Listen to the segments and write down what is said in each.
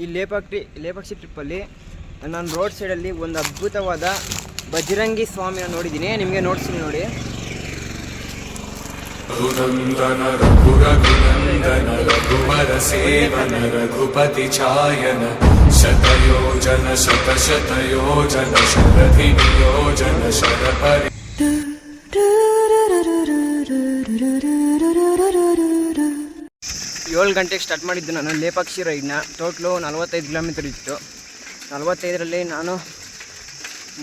ಈ ಲೇಪಾಕ್ಷಿ ಲೇಪಾಕ್ಷಿ ಟ್ರಿಪ್ಪಲ್ಲಿ ನಾನು ರೋಡ್ ಸೈಡಲ್ಲಿ ಒಂದು ಅದ್ಭುತವಾದ ಬಜರಂಗಿ ಸ್ವಾಮಿನ ನೋಡಿದ್ದೀನಿ. ನಿಮಗೆ ನೋಡ್ತೀನಿ ನೋಡಿ. ರಘುನಂದನ ರಘುರ ರಘುವರ ಸೇವನ ರಘುಪತಿ ಛಾಯನ ಶತಯೋಜನ ಶತ ಶತಯೋಜನ ಶರಧಿ ನಿಯೋಜನ ಶರಪರಿ. ಏಳು ಗಂಟೆಗೆ ಸ್ಟಾರ್ಟ್ ಮಾಡಿದ್ದು ನಾನು ಲೇಪಾಕ್ಷಿ ರೈಡ್ನ. ಟೋಟ್ಲು ನಲವತ್ತೈದು ಕಿಲೋಮೀಟರ್ ಇತ್ತು. ನಲವತ್ತೈದರಲ್ಲಿ ನಾನು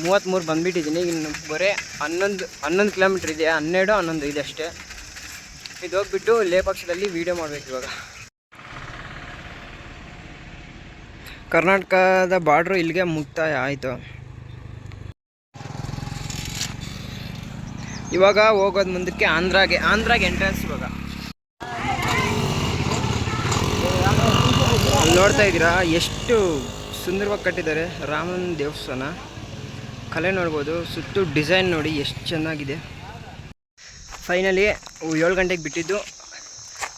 ಮೂವತ್ತ್ಮೂರು ಬಂದುಬಿಟ್ಟಿದ್ದೀನಿ. ಇನ್ನು ಬರೀ ಹನ್ನೊಂದು ಹನ್ನೊಂದು ಕಿಲೋಮೀಟ್ರ್ ಇದೆ. ಹನ್ನೆರಡು, ಹನ್ನೊಂದು ಇದೆ ಅಷ್ಟೇ. ಇದು ಹೋಗ್ಬಿಟ್ಟು ಲೇಪಾಕ್ಷದಲ್ಲಿ ವೀಡಿಯೋ ಮಾಡಬೇಕು ಇವಾಗ. ಕರ್ನಾಟಕದ ಬಾರ್ಡ್ರು ಇಲ್ಲಿಗೆ ಮುಕ್ತಾಯ ಆಯಿತು. ಇವಾಗ ಹೋಗೋದು ಮುಂದಕ್ಕೆ ಆಂಧ್ರಾಗೆ ಆಂಧ್ರಾಗೆ ಎಂಟ್ರೆನ್ಸ್ ಇವಾಗ. ನೋಡ್ತಾ ಇದ್ದೀರಾ? ಎಷ್ಟು ಸುಂದರವಾಗಿ ಕಟ್ಟಿದ್ದಾರೆ ರಾಮನ ದೇವಸ್ಥಾನ. ಕಲೆ ನೋಡ್ಬೋದು, ಸುತ್ತು ಡಿಸೈನ್ ನೋಡಿ ಎಷ್ಟು ಚೆನ್ನಾಗಿದೆ. ಫೈನಲಿ ಏಳು ಗಂಟೆಗೆ ಬಿಟ್ಟಿದ್ದು.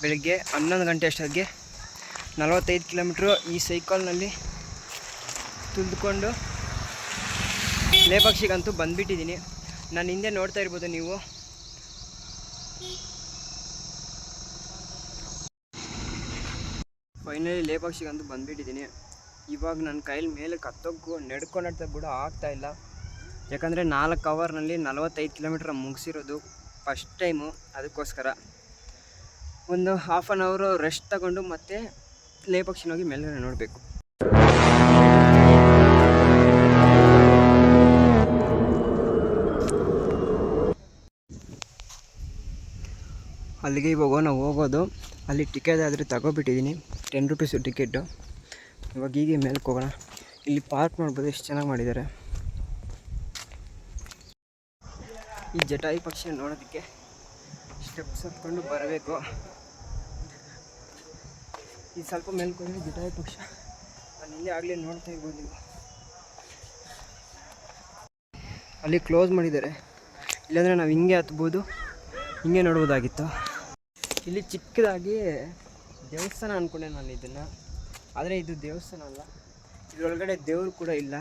ಬೆಳಿಗ್ಗೆ ಹನ್ನೊಂದು ಗಂಟೆ ಅಷ್ಟೊತ್ತಿಗೆ ನಲವತ್ತೈದು ಕಿಲೋಮೀಟ್ರು ಈ ಸೈಕಲ್ನಲ್ಲಿ ತುಳಿದುಕೊಂಡು ಲೇಪಾಕ್ಷಿಗಂತೂ ಬಂದುಬಿಟ್ಟಿದ್ದೀನಿ. ನಾನು ಹಿಂದೆ ನೋಡ್ತಾ ಇರ್ಬೋದು ನೀವು. ಫೈನಲಿ ಲೇಪಾಕ್ಷಿಗಂತೂ ಬಂದುಬಿಟ್ಟಿದ್ದೀನಿ. ಇವಾಗ ನನ್ನ ಕೈಲಿ ಮೇಲೆ ಕತ್ತೋಕ್ಕೂ ಕೂಡ ಆಗ್ತಾ ಇಲ್ಲ. ಯಾಕಂದರೆ ನಾಲ್ಕು ಅವರ್ನಲ್ಲಿ ನಲವತ್ತೈದು ಕಿಲೋಮೀಟ್ರ್ ಮುಗಿಸಿರೋದು ಫಸ್ಟ್ ಟೈಮು ಅದಕ್ಕೋಸ್ಕರ. ಒಂದು ಹಾಫ್ ಆನ್ ಅವರು ರೆಸ್ಟ್ ತಗೊಂಡು ಮತ್ತೆ ಲೇಪಾಕ್ಷಿನ ಹೋಗಿ ಮೇಲೆ ನೋಡಬೇಕು. ಅಲ್ಲಿಗೆ ಇವಾಗ ನಾವು ಹೋಗೋದು. ಅಲ್ಲಿ ಟಿಕೆಟ್ ಆದರೆ ತಗೊಬಿಟ್ಟಿದ್ದೀನಿ ಟೆನ್ ರುಪೀಸು ಟಿಕೆಟು ಇವಾಗ ಹೀಗೆ ಮೇಲಕ್ಕೆ ಹೋಗೋಣ. ಇಲ್ಲಿ ಪಾರ್ಕ್ ನೋಡ್ಬೋದು ಎಷ್ಟು ಚೆನ್ನಾಗಿ ಮಾಡಿದ್ದಾರೆ. ಈ ಜಟಾಯಿ ಪಕ್ಷಿ ನೋಡೋದಕ್ಕೆ ಸ್ಟೆಪ್ಸ್ ಹತ್ಕೊಂಡು ಬರಬೇಕು. ಈ ಸ್ವಲ್ಪ ಮೇಲ್ಕೊಂಡ್ರೆ ಜಟಾಯಿ ಪಕ್ಷ. ಅಲ್ಲಿ ಹಿಂದೆ ಆಗಲೇ ನೋಡ್ತಾ ಇರ್ಬೋದು ನೀವು. ಅಲ್ಲಿ ಕ್ಲೋಸ್ ಮಾಡಿದ್ದಾರೆ. ಇಲ್ಲಾಂದರೆ ನಾವು ಹಿಂಗೆ ಹತ್ಬೋದು. ಹಿಂಗೆ ನೋಡ್ಬೋದಾಗಿತ್ತು. ಇಲ್ಲಿ ಚಿಕ್ಕದಾಗಿ ದೇವಸ್ಥಾನ ಅಂದ್ಕೊಂಡೆ ನಾನು ಇದನ್ನು. ಆದರೆ ಇದು ದೇವಸ್ಥಾನ ಅಲ್ಲ. ಇದರೊಳಗಡೆ ದೇವರು ಕೂಡ ಇಲ್ಲ.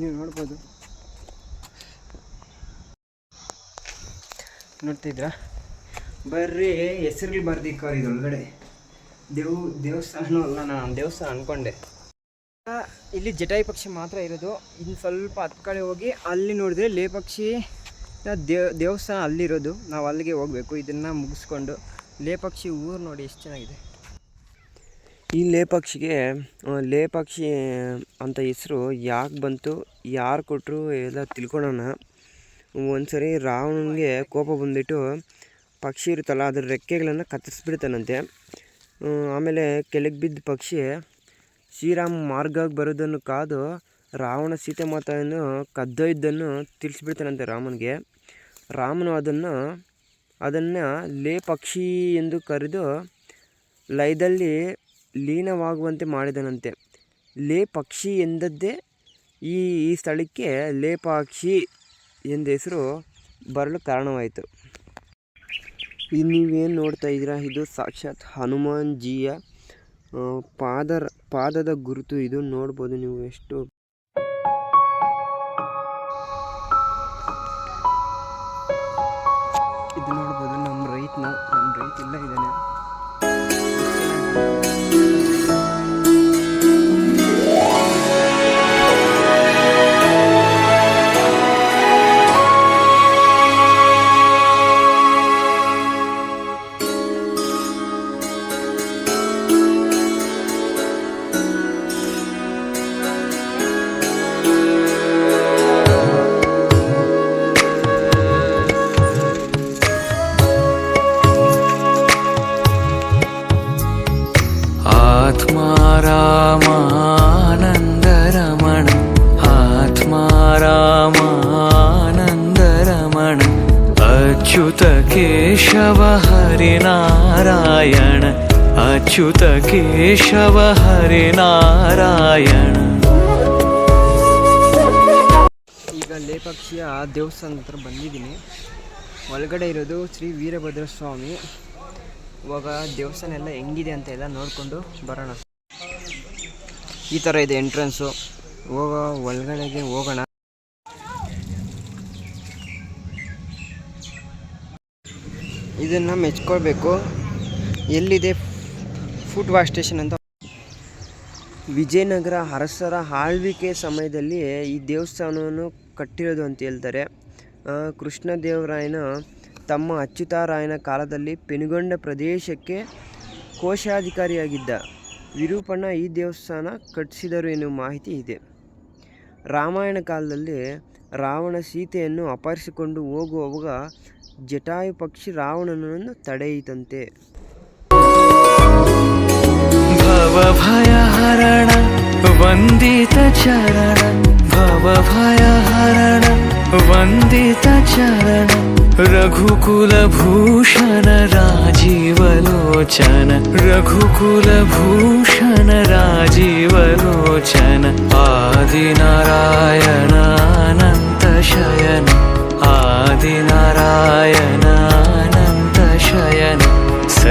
ನೀವು ನೋಡ್ಬೋದು. ನೋಡ್ತಿದ್ರಾ ಬರ್ರಿ, ಹೆಸರುಗಳು ಬರ್ದಿಕ್ಕವ್ರು ಇದರೊಳಗಡೆ. ದೇವ್, ದೇವಸ್ಥಾನನೂ ಅಲ್ಲ, ನಾನು ದೇವಸ್ಥಾನ ಅಂದ್ಕೊಂಡೆ ಇಲ್ಲಿ ಜಟಾಯಿ ಪಕ್ಷಿ ಮಾತ್ರ ಇರೋದು. ಇನ್ನು ಸ್ವಲ್ಪ ಹತ್ತು ಕಡೆ ಹೋಗಿ ಅಲ್ಲಿ ನೋಡಿದ್ರೆ ಲೇ ಪಕ್ಷಿ ದೇವ್, ದೇವಸ್ಥಾನ ಅಲ್ಲಿರೋದು. ನಾವು ಅಲ್ಲಿಗೆ ಹೋಗಬೇಕು. ಇದನ್ನು ಮುಗಿಸ್ಕೊಂಡು. ಲೇ ಪಕ್ಷಿ ಊರು ನೋಡಿ ಎಷ್ಟು ಚೆನ್ನಾಗಿದೆ. ಈ ಲೇಪಕ್ಷಿಗೆ ಲೇಪಕ್ಷಿ ಅಂತ ಹೆಸರು ಯಾಕೆ ಬಂತು, ಯಾರು ಕೊಟ್ಟರು ಎಲ್ಲ ತಿಳ್ಕೊಳೋಣ. ಒಂದ್ಸರಿ ರಾವಣನಿಗೆ ಕೋಪ ಬಂದ್ಬಿಟ್ಟು ಪಕ್ಷಿ ಇರುತ್ತಲ್ಲ, ಅದ್ರ ರೆಕ್ಕೆಗಳನ್ನು ಕತ್ತರಿಸ್ಬಿಡ್ತಾನಂತೆ. ಆಮೇಲೆ ಕೆಳಗೆ ಬಿದ್ದ ಪಕ್ಷಿ ಶ್ರೀರಾಮ ಮಾರ್ಗಕ್ಕೆ ಬರೋದನ್ನು ಕಾದು ರಾವಣ ಸೀತೆ ಮಾತೆಯನ್ನು ಕದ್ದೊಯ್ದನ್ನು ತಿಳಿಸ್ಬಿಡ್ತಾನಂತೆ ರಾಮನಿಗೆ. ರಾಮನು ಅದನ್ನು ಅದನ್ನು ಲೇ ಪಕ್ಷಿ ಎಂದು ಕರೆದು ಲಯದಲ್ಲಿ ಲೀನವಾಗುವಂತೆ ಮಾಡಿದನಂತೆ. ಲೇ ಪಕ್ಷಿ ಎಂದದ್ದೇ ಈ ಈ ಸ್ಥಳಕ್ಕೆ ಲೇಪಾಕ್ಷಿ ಎಂದ ಹೆಸರು ಬರಲು ಕಾರಣವಾಯಿತು. ಇದು ನೀವೇನು ನೋಡ್ತಾ ಇದ್ದೀರಾ? ಇದು ಸಾಕ್ಷಾತ್ ಹನುಮಾನ್ ಜಿಯ ಪಾದರ, ಪಾದದ ಗುರುತು. ಇದು ನೋಡ್ಬೋದು ನೀವು ಎಷ್ಟು ไนใน ಕೇಶವ ಹರಿ ನಾರಾಯಣ. ಈಗ ಲೇಪಕ್ಷಿಯ ದೇವಸ್ಥಾನ ಹತ್ರ ಬಂದಿದ್ದೀನಿ. ಒಳಗಡೆ ಇರೋದು ಶ್ರೀ ವೀರಭದ್ರ ಸ್ವಾಮಿ. ಇವಾಗ ದೇವಸ್ಥಾನ ಎಲ್ಲ ಹೆಂಗಿದೆ ಅಂತ ಎಲ್ಲ ನೋಡಿಕೊಂಡು ಬರೋಣ. ಈ ಥರ ಇದೆ ಎಂಟ್ರೆನ್ಸು. ಹೋಗ ಒಳಗಡೆಗೆ ಹೋಗೋಣ. ಇದನ್ನು ಮೆಚ್ಕೊಳ್ಬೇಕು. ಎಲ್ಲಿದೆ ಫುಡ್ ವಾಶ್ ಸ್ಟೇಷನ್ ಅಂತ. ವಿಜಯನಗರ ಅರಸರ ಆಳ್ವಿಕೆ ಸಮಯದಲ್ಲಿ ಈ ದೇವಸ್ಥಾನವನ್ನು ಕಟ್ಟಿರೋದು ಅಂತ ಹೇಳ್ತಾರೆ. ಕೃಷ್ಣದೇವರಾಯನ ತಮ್ಮ ಅಚ್ಯುತಾರಾಯನ ಕಾಲದಲ್ಲಿ ಪೆನುಗೊಂಡ ಪ್ರದೇಶಕ್ಕೆ ಕೋಶಾಧಿಕಾರಿಯಾಗಿದ್ದ ವಿರೂಪಣ್ಣ ಈ ದೇವಸ್ಥಾನ ಕಟ್ಟಿಸಿದರು ಎನ್ನುವ ಮಾಹಿತಿ ಇದೆ. ರಾಮಾಯಣ ಕಾಲದಲ್ಲಿ ರಾವಣ ಸೀತೆಯನ್ನು ಅಪಹರಿಸಿಕೊಂಡು ಹೋಗುವಾಗ ಜಟಾಯು ಪಕ್ಷಿ ರಾವಣನನ್ನು ತಡೆಯಿತಂತೆ. भवभयहरण वन्दितचरण। भवभयहरण वन्दितचरण। रघुकुलभूषण राजीवलोचन। रघुकुलभूषण राजीवलोचन। आदिनारायणानन्तशयन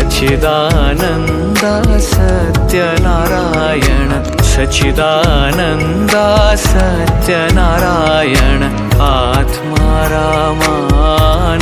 सच्चिदानन्द सत्यनारायण सच्चिदानन्द सत्यनारायण आत्मा रामानन्दरमण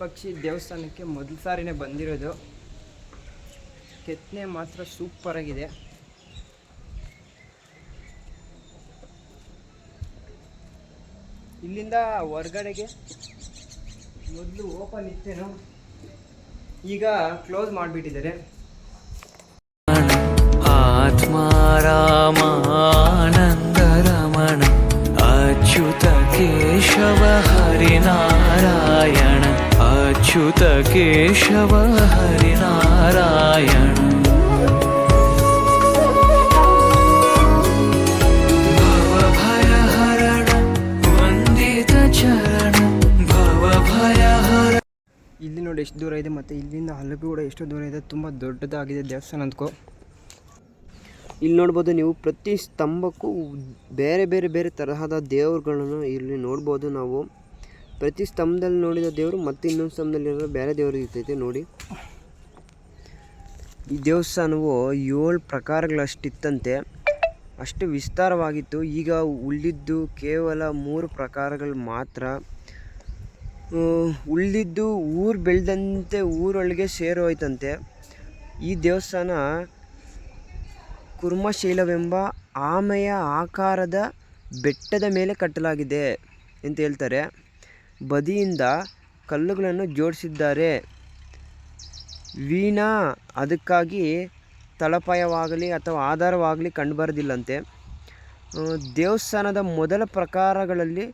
ನಾನಂತೂ ಲೇಪಕ್ಷಿ ದೇವಸ್ಥಾನಕ್ಕೆ ಮೊದಲ ಸಾರಿನೇ ಬಂದಿರೋದು ಕೆತ್ತನೆ ಮಾತ್ರ ಸೂಪರ್ ಆಗಿದೆ ಇಲ್ಲಿಂದ ಹೊರ್ಗಡೆಗೆ ಮೊದಲು ಓಪನ್ ಇತ್ತೇನೋ ಈಗ ಕ್ಲೋಸ್ ಮಾಡಿಬಿಟ್ಟಿದ್ದಾರೆ आत्मा रामानन्दरमण अच्युत केशव हरिनारायण अच्युत केशव हरिनारायण भवभयहरण वन्दितचरण भवभयहरण ಇಲ್ಲಿ ನೋಡಿ ಎಷ್ಟು ದೂರ ಇದೆ ಮತ್ತು ಇಲ್ಲಿಂದ ಅಲ್ಲಿಗೂ ಕೂಡ ಎಷ್ಟು ದೂರ ಇದೆ ತುಂಬ ದೊಡ್ಡದಾಗಿದೆ ದೇವಸ್ಥಾನ ಅಂದ್ಕೋ ಇಲ್ಲಿ ನೋಡ್ಬೋದು ನೀವು ಪ್ರತಿ ಸ್ತಂಭಕ್ಕೂ ಬೇರೆ ಬೇರೆ ಬೇರೆ ತರಹದ ದೇವರುಗಳನ್ನು ಇಲ್ಲಿ ನೋಡ್ಬೋದು ನಾವು ಪ್ರತಿ ಸ್ತಂಭದಲ್ಲಿ ನೋಡಿದ ದೇವರು ಮತ್ತೆ ಇನ್ನೊಂದು ಸ್ತಂಭದಲ್ಲಿರೋ ಬೇರೆ ದೇವರು ಇರ್ತೈತೆ ನೋಡಿ. ಈ ದೇವಸ್ಥಾನವು ಏಳು ಪ್ರಕಾರಗಳಷ್ಟಿತ್ತಂತೆ. ಅಷ್ಟು ವಿಸ್ತಾರವಾಗಿತ್ತು. ಈಗ ಉಳಿದಿದ್ದು ಕೇವಲ ಮೂರು ಪ್ರಕಾರಗಳು ಮಾತ್ರ. ಉಳಿದಿದ್ದು ಊರು ಬೆಳೆದಂತೆ ಊರೊಳಗೆ ಸೇರೋಯ್ತಂತೆ. ಈ ದೇವಸ್ಥಾನ ಕುರ್ಮಶೈಲವೆಂಬ ಆಮೆಯ ಆಕಾರದ ಬೆಟ್ಟದ ಮೇಲೆ ಕಟ್ಟಲಾಗಿದೆ ಅಂತ ಹೇಳ್ತಾರೆ. ಬದಿಯಿಂದ ಕಲ್ಲುಗಳನ್ನು ಜೋಡಿಸಿದ್ದಾರೆ. ವೀಣಾ ಅದಕ್ಕಾಗಿ ತಳಪಾಯವಾಗಲಿ ಅಥವಾ ಆಧಾರವಾಗಲಿ ಕಂಡುಬರೋದಿಲ್ಲಂತೆ. ದೇವಸ್ಥಾನದ ಮೊದಲ ಪ್ರಕಾರಗಳಲ್ಲಿ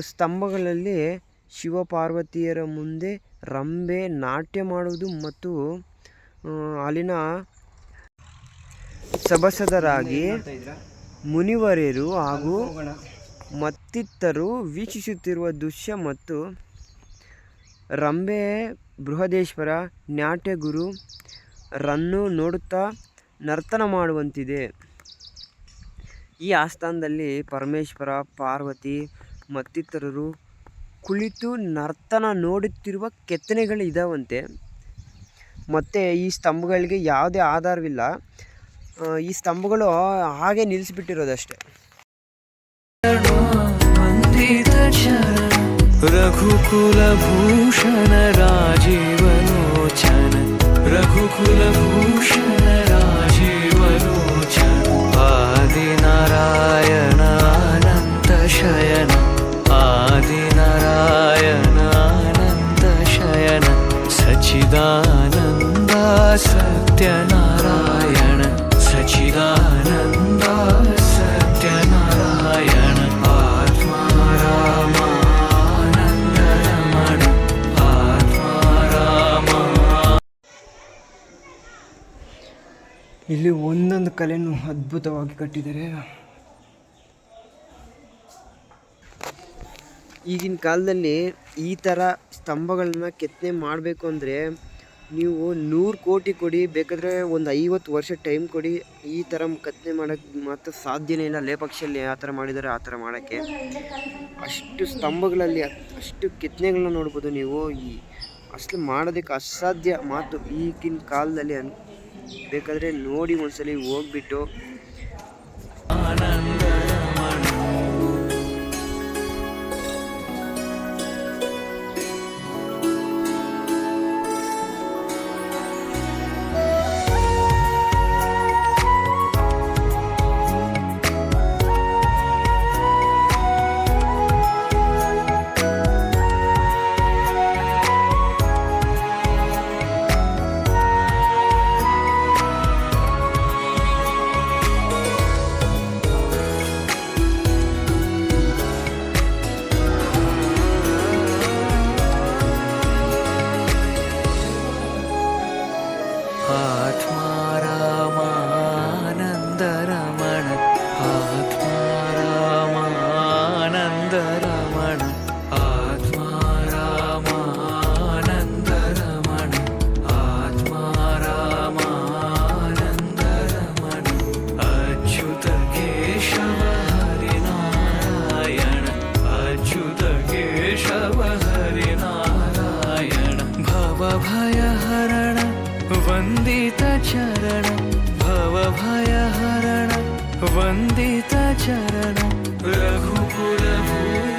ಸ್ತಂಭಗಳಲ್ಲಿ ಶಿವಪಾರ್ವತಿಯರ ಮುಂದೆ ರಂಬೆ ನಾಟ್ಯ ಮಾಡುವುದು ಮತ್ತು ಅಲ್ಲಿನ ಸಭಸದರಾಗಿ ಮುನಿವರ್ಯರು ಹಾಗೂ ಮತ್ತಿತರರು ವೀಕ್ಷಿಸುತ್ತಿರುವ ದೃಶ್ಯ ಮತ್ತು ರಂಬೆ ಬೃಹದೇಶ್ವರ ನಾಟ್ಯಗುರು ರನ್ನು ನೋಡುತ್ತಾ ನರ್ತನ ಮಾಡುವಂತಿದೆ. ಈ ಆಸ್ಥಾನದಲ್ಲಿ ಪರಮೇಶ್ವರ, ಪಾರ್ವತಿ ಮತ್ತಿತರರು ಕುಳಿತು ನರ್ತನ ನೋಡುತ್ತಿರುವ ಕೆತ್ತನೆಗಳು ಇದಾವಂತೆ ಮತ್ತು ಈ ಸ್ತಂಭಗಳಿಗೆ ಯಾವುದೇ ಆಧಾರವಿಲ್ಲ. ಈ ಸ್ತಂಭಗಳು ಹಾಗೆ ನಿಲ್ಲಿಸಿಬಿಟ್ಟಿರೋದಷ್ಟೇ. रघुकुलभूषण राजीवलोचन रघुकुलभूषण राजीवलोचन आदिनारायणानन्तशयन आदिनारायणानन्तशयन सच्चिदानन्द सत्यनारायण सच्चिदानन्द ಇಲ್ಲಿ ಒಂದೊಂದು ಕಲೆಯನ್ನು ಅದ್ಭುತವಾಗಿ ಕಟ್ಟಿದ್ದಾರೆ. ಈಗಿನ ಕಾಲದಲ್ಲಿ ಈ ಥರ ಸ್ತಂಭಗಳನ್ನ ಕೆತ್ತನೆ ಮಾಡಬೇಕು ಅಂದರೆ ನೀವು ನೂರು ಕೋಟಿ ಕೊಡಿ, ಬೇಕಾದರೆ ಒಂದು ಐವತ್ತು ವರ್ಷ ಟೈಮ್ ಕೊಡಿ. ಈ ಥರ ಕೆತ್ತನೆ ಮಾಡೋಕ್ಕೆ ಮಾತ್ರ ಸಾಧ್ಯನೇ ಇಲ್ಲ. ಲೇಪಕ್ಷಲ್ಲಿ ಆ ಥರ ಮಾಡಿದ್ದಾರೆ ಆ ಥರ ಮಾಡೋಕ್ಕೆ. ಅಷ್ಟು ಸ್ತಂಭಗಳಲ್ಲಿ ಅಷ್ಟು ಕೆತ್ತನೆಗಳನ್ನ ನೋಡ್ಬೋದು ನೀವು. ಈ ಅಷ್ಟು ಮಾಡೋದಕ್ಕೆ ಅಸಾಧ್ಯ ಮಾತು ಈಗಿನ ಕಾಲದಲ್ಲಿ ಬೇಕಾದರೆ ನೋಡಿ ಒಂದ್ಸಲಿ ಹೋಗ್ಬಿಟ್ಟು वन्दितचरण भवभयहरण वन्दितचरण रघुकुलभूषण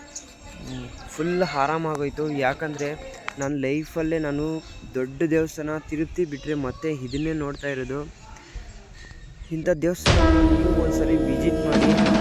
ಫುಲ್ ಆರಾಮಾಗೋಯ್ತು ಯಾಕಂದರೆ ನನ್ನ ಲೈಫಲ್ಲೇ ನಾನು ದೊಡ್ಡ ದೇವಸ್ಥಾನ ತಿರುಪ್ತಿ ಬಿಟ್ಟರೆ ಮತ್ತೆ ಇದನ್ನೇ ನೋಡ್ತಾ ಇರೋದು. ಇಂಥ ದೇವಸ್ಥಾನ ನೀವು ಒಂದ್ಸರಿ ವಿಸಿಟ್ ಮಾಡಿ.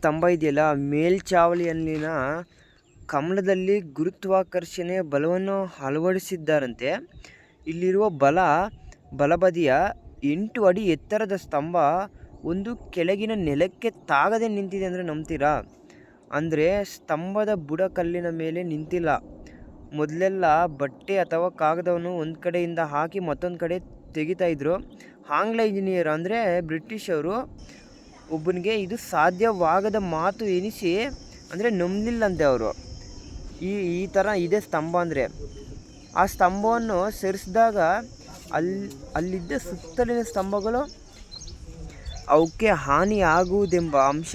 ಸ್ತಂಭ ಇದೆಯಲ್ಲ, ಮೇಲ್ಚಾವಳಿಯಲ್ಲಿನ ಕಮಲದಲ್ಲಿ ಗುರುತ್ವಾಕರ್ಷಣೆ ಬಲವನ್ನು ಅಳವಡಿಸಿದ್ದಾರಂತೆ. ಇಲ್ಲಿರುವ ಬಲ, ಬಲಬದಿಯ ಎಂಟು ಅಡಿ ಎತ್ತರದ ಸ್ತಂಭ ಒಂದು ಕೆಳಗಿನ ನೆಲಕ್ಕೆ ತಾಗದೆ ನಿಂತಿದೆ ಅಂದರೆ ನಂಬ್ತೀರಾ? ಅಂದರೆ ಸ್ತಂಭದ ಬುಡಕಲ್ಲಿನ ಮೇಲೆ ನಿಂತಿಲ್ಲ. ಮೊದಲೆಲ್ಲ ಬಟ್ಟೆ ಅಥವಾ ಕಾಗದವನ್ನು ಒಂದು ಕಡೆಯಿಂದ ಹಾಕಿ ಮತ್ತೊಂದು ಕಡೆ ತೆಗಿತಾಯಿದ್ರು ಆಂಗ್ಲ ಇಂಜಿನಿಯರ್ ಅಂದರೆ ಬ್ರಿಟಿಷರು ಒಬ್ಬನಿಗೆ ಇದು ಸಾಧ್ಯವಾಗದ ಮಾತು ಎನಿಸಿ ಅಂದರೆ ನಂಬಲಿಲ್ಲಂತೆ ಅವರು. ಈ ಈ ಥರ ಇದೆ ಸ್ತಂಭ ಅಂದರೆ. ಆ ಸ್ತಂಭವನ್ನು ಸೇರಿಸಿದಾಗ ಅಲ್ಲಿ ಅಲ್ಲಿದ್ದ ಸುತ್ತಲಿನ ಸ್ತಂಭಗಳು ಅವಕ್ಕೆ ಹಾನಿ ಆಗುವುದೆಂಬ ಅಂಶ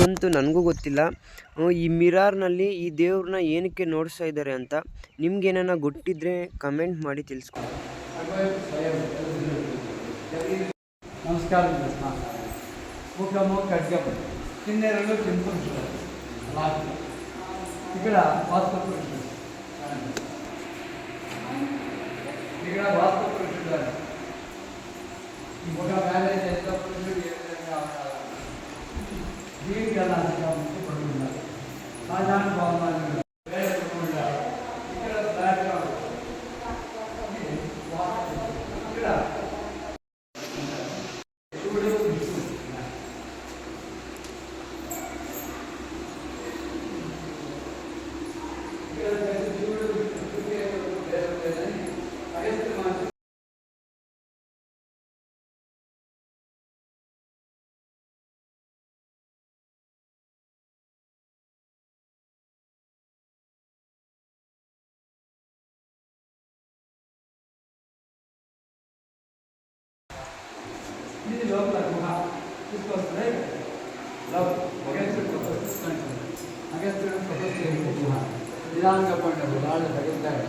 ಅದಂತೂ ನನಗೂ ಗೊತ್ತಿಲ್ಲ ಹ್ಮ್, ಈ ಮಿರಾರ್ನಲ್ಲಿ ಈ ದೇವ್ರನ್ನ ಏನಕ್ಕೆ ನೋಡಿಸ್ತಾ ಇದ್ದಾರೆ ಅಂತ ನಿಮ್ಗೇನ ಗೊತ್ತಿದ್ರೆ ಕಮೆಂಟ್ ಮಾಡಿ ತಿಳಿಸ್ಕೊಡಿ నమస్కారం చేస్తున్నాను ముఖము ఖడ్గము కిన్నెరలు టెంపుల్ లాస్ట్ ఇక్కడ వాస్తు పురుషుడు ఇక్కడ వాస్తు పురుషుడు అని. ఈ ముఖ దీనికి ఎలా ముఖ్య పడుతున్నారు సాధారణ భవనాలు love that you have. This was right. Love. Against the purpose. Against the purpose you have. ನಿಧಾನ ಕರ್ಕೊಂಡು ಭಾಳ ತೆಗಿತಾರೆ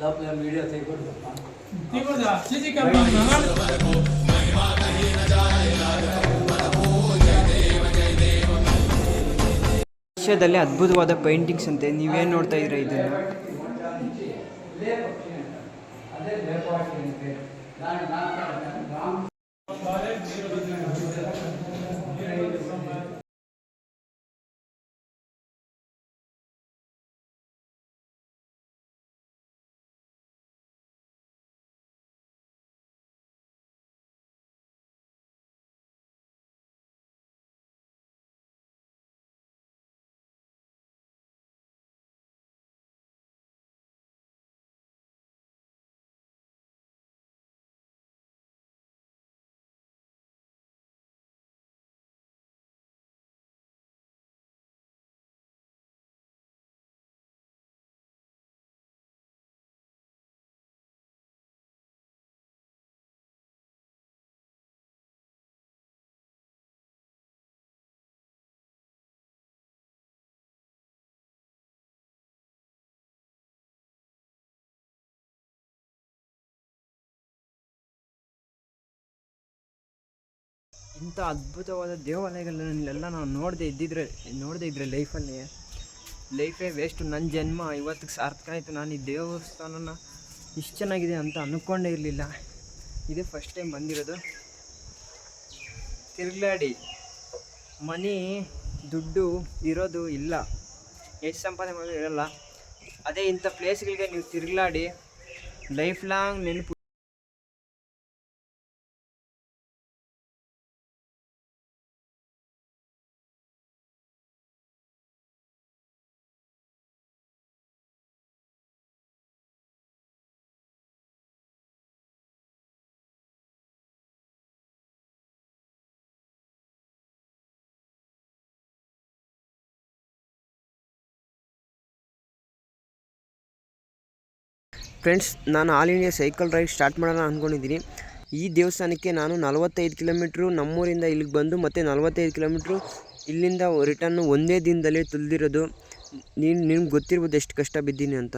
ಲವ್ ವಿಡಿಯೋ ತೆಗಿಬಿಡ್ಬೇಕು ತೆಗಿಬಿಡ್ದ ಸಿಜಿ ಕ್ಯಾಮ್ರಾ ಏಷ್ಯಾದಲ್ಲಿ ಅದ್ಭುತವಾದ ಪೇಂಟಿಂಗ್ಸ್ ಅಂತೆ. ನೀವೇನು ನೋಡ್ತಾ ಇದ್ದೀರಾ ಇದನ್ನು? అదే ಇಂಥ ಅದ್ಭುತವಾದ ದೇವಾಲಯಗಳನ್ನೆಲ್ಲ ನಾವು ನೋಡದೆ ಇದ್ದಿದ್ರೆ, ನೋಡದೆ ಇದ್ರೆ ಲೈಫಲ್ಲಿ ಲೈಫೇ ವೇಸ್ಟು ನನ್ನ ಜನ್ಮ ಇವತ್ತಿಗೆ ಸಾರ್ಥಕ ಆಯಿತು. ನಾನು ಈ ದೇವಸ್ಥಾನನ ಇಷ್ಟು ಚೆನ್ನಾಗಿದೆ ಅಂತ ಅಂದ್ಕೊಂಡೇ ಇರಲಿಲ್ಲ. ಇದೇ ಫಸ್ಟ್ ಟೈಮ್ ಬಂದಿರೋದು. ತಿರುಗ್ಲಾಡಿ. ಮನಿ, ದುಡ್ಡು ಇರೋದು ಇಲ್ಲ. ಎಷ್ಟು ಸಂಪಾದನೆ ಮಾಡೋದು ಇರೋಲ್ಲ. ಅದೇ ಇಂಥ ಪ್ಲೇಸ್ಗಳಿಗೆ ನೀವು ತಿರುಗ್ಲಾಡಿ. ಲೈಫ್ ಲಾಂಗ್ ನೆನಪು ಫ್ರೆಂಡ್ಸ್, ನಾನು all India cycle ride start ಮಾಡೋಣ ಅಂದ್ಕೊಂಡಿದ್ದೀನಿ ಈ ದೇವಸ್ಥಾನಕ್ಕೆ ನಾನು ನಲವತ್ತೈದು ಕಿಲೋಮೀಟ್ರು ನಮ್ಮೂರಿಂದ ಇಲ್ಲಿಗೆ ಬಂದು ಮತ್ತು ನಲವತ್ತೈದು ಕಿಲೋಮೀಟ್ರು ಇಲ್ಲಿಂದ ರಿಟರ್ನು ಒಂದೇ ದಿನದಲ್ಲಿ ತುಳಿದಿರೋದು. ನೀನು ನಿಮ್ಗೆ ಗೊತ್ತಿರ್ಬೋದು ಎಷ್ಟು ಕಷ್ಟ ಬಿದ್ದೀನಿ ಅಂತ.